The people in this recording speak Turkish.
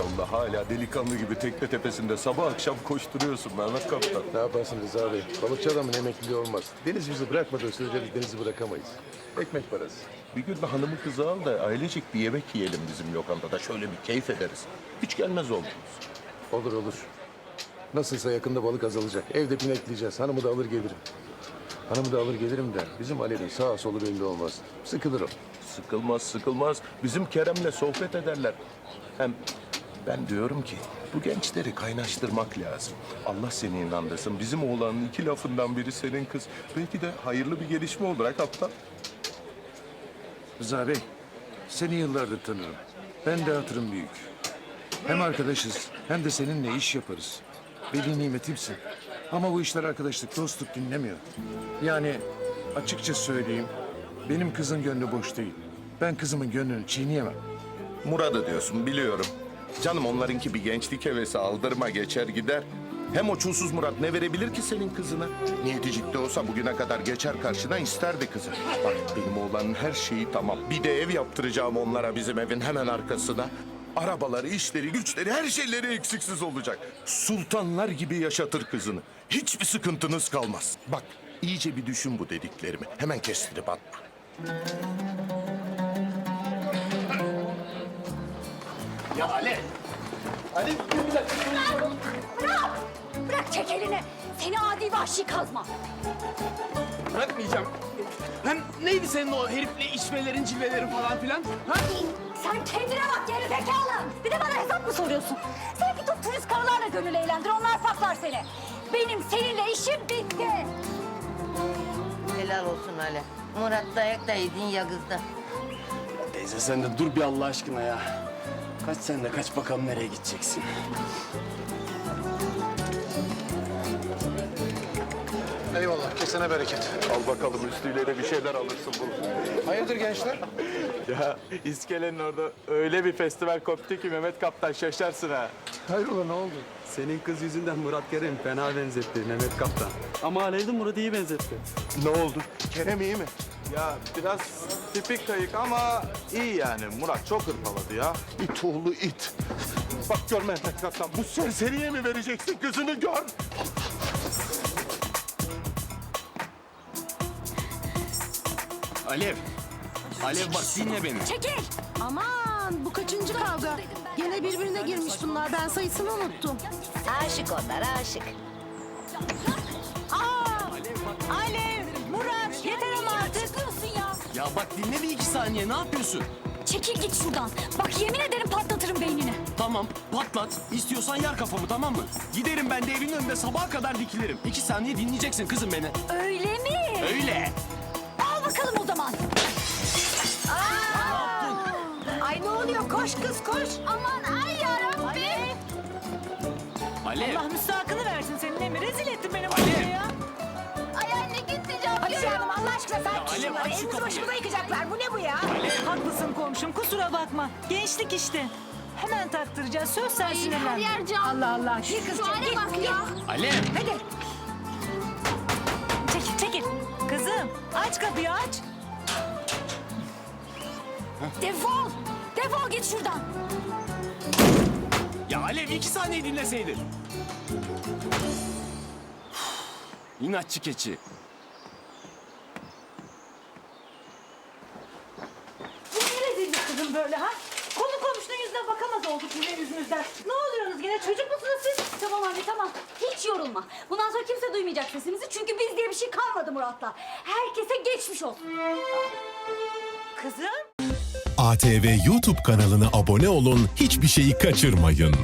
Maşallah hala delikanlı gibi tekne tepesinde sabah akşam koşturuyorsun Mehmet Kaptan. Ne yaparsın Rıza Bey? Balıkçı adamın emekliliği olmaz. Deniz bizi bırakmadığı sürece biz denizi bırakamayız. Ekmek parası. Bir gün de hanımı kızı al da ailecek bir yemek yiyelim bizim lokantada. Şöyle bir keyif ederiz. Hiç gelmez oldunuz. Olur olur. Nasılsa yakında balık azalacak. Evde pinekleyeceğiz. Hanımı da alır gelirim. Hanımı da alır gelirim de bizim Alev'in sağa solu belli olmaz. Sıkılır o. Sıkılmaz sıkılmaz. Bizim Kerem'le sohbet ederler. Hem ben diyorum ki bu gençleri kaynaştırmak lazım. Allah seni inandırsın. Bizim oğlanın iki lafından biri senin kız. Belki de hayırlı bir gelişme olur ha kaptan. Rıza Bey, seni yıllardır tanırım. Ben de hatırım büyük. Hem arkadaşız hem de seninle iş yaparız. Veli nimetimsin. Ama bu işler arkadaşlık, dostluk dinlemiyor. Yani açıkça söyleyeyim, benim kızın gönlü boş değil. Ben kızımın gönlünü çiğneyemem. Murat'ı diyorsun biliyorum. Canım onlarınki bir gençlik hevesi aldırma geçer gider. Hem o çulsuz Murat ne verebilir ki senin kızına? Niyeticik de olsa bugüne kadar geçer karşına isterdi kızı. Bak benim oğlanın her şeyi tamam. Bir de ev yaptıracağım onlara bizim evin hemen arkasına. Arabaları, işleri, güçleri, her şeyleri eksiksiz olacak. Sultanlar gibi yaşatır kızını. Hiçbir sıkıntınız kalmaz. Bak iyice bir düşün bu dediklerimi. Hemen kestirip atma. Bırak! Bırak çek elini. Seni adi vahşi kazma. Bırakmayacağım. Hem neydi senin o herifle içmelerin, cilvelerin falan filan? Ha? Sen kendine bak geri zekalı. Bir de bana hesap mı soruyorsun? Sen git o turist karılarla gönül eğlendir. Onlar paklar seni. Benim seninle işim bitti. Helal olsun Ali. Murat dayak da yedin ya kızdı. Teyze sen de dur bir Allah aşkına ya. Kaç sen de kaç bakalım nereye gideceksin. Eyvallah, kesene bereket. Al bakalım üstüyle de bir şeyler alırsın bunu. Hayırdır gençler? Ya iskelenin orada öyle bir festival koptu ki Mehmet Kaptan şaşarsın ha. Hayrola ne oldu? Senin kız yüzünden Murat Kerem fena benzetti Mehmet Kaptan. Ama Alev de Murat'ı iyi benzetti. Ne oldu? Kerem iyi mi? Ya biraz tipik kayık ama iyi yani. Murat çok hırpaladı ya. İt oğlu it. Bak gör Mehmet Kaptan bu serseriye mi vereceksin kızını gör. Alev. Alev bak dinle beni. Çekil. Aman bu kaçıncı kavga? Yine birbirine girmiş bunlar. Ben sayısını unuttum. Aşık onlar aşık. Bak dinle bir iki saniye ne yapıyorsun? Çekil git şuradan. Bak yemin ederim patlatırım beynini. Tamam patlat. İstiyorsan yer kafamı tamam mı? Giderim ben de evin önünde sabaha kadar dikilirim. İki saniye dinleyeceksin kızım beni. Öyle mi? Öyle. Al bakalım o zaman. Ay ne oluyor? Koş kız koş. Aman ay yarabbim. Alev. Allah müstahakını Alev, aç şu Elimizi kapıyı. başımıza yıkacaklar. Bu ne bu ya? Haklısın komşum kusura bakma. Gençlik işte. Hemen taktıracağız. Söz sen sinirlenme. Allah Allah. Gir kızcağım gir. bak ya. Alev. Hadi. Çekil çekil. Kızım aç kapıyı aç. Defol. Defol git şuradan. Ya Alev iki saniye dinleseydin. İnatçı keçi. Bu ne rezillik kızım böyle ha? Konu komşunun yüzüne bakamaz olduk yine yüzünüzden. Ne oluyorsunuz gene çocuk musunuz siz? Tamam anne tamam. Hiç yorulma. Bundan sonra kimse duymayacak sesimizi. Çünkü biz diye bir şey kalmadı Murat'la. Herkese geçmiş olsun. Kızım. ATV YouTube kanalına abone olun, hiçbir şeyi kaçırmayın.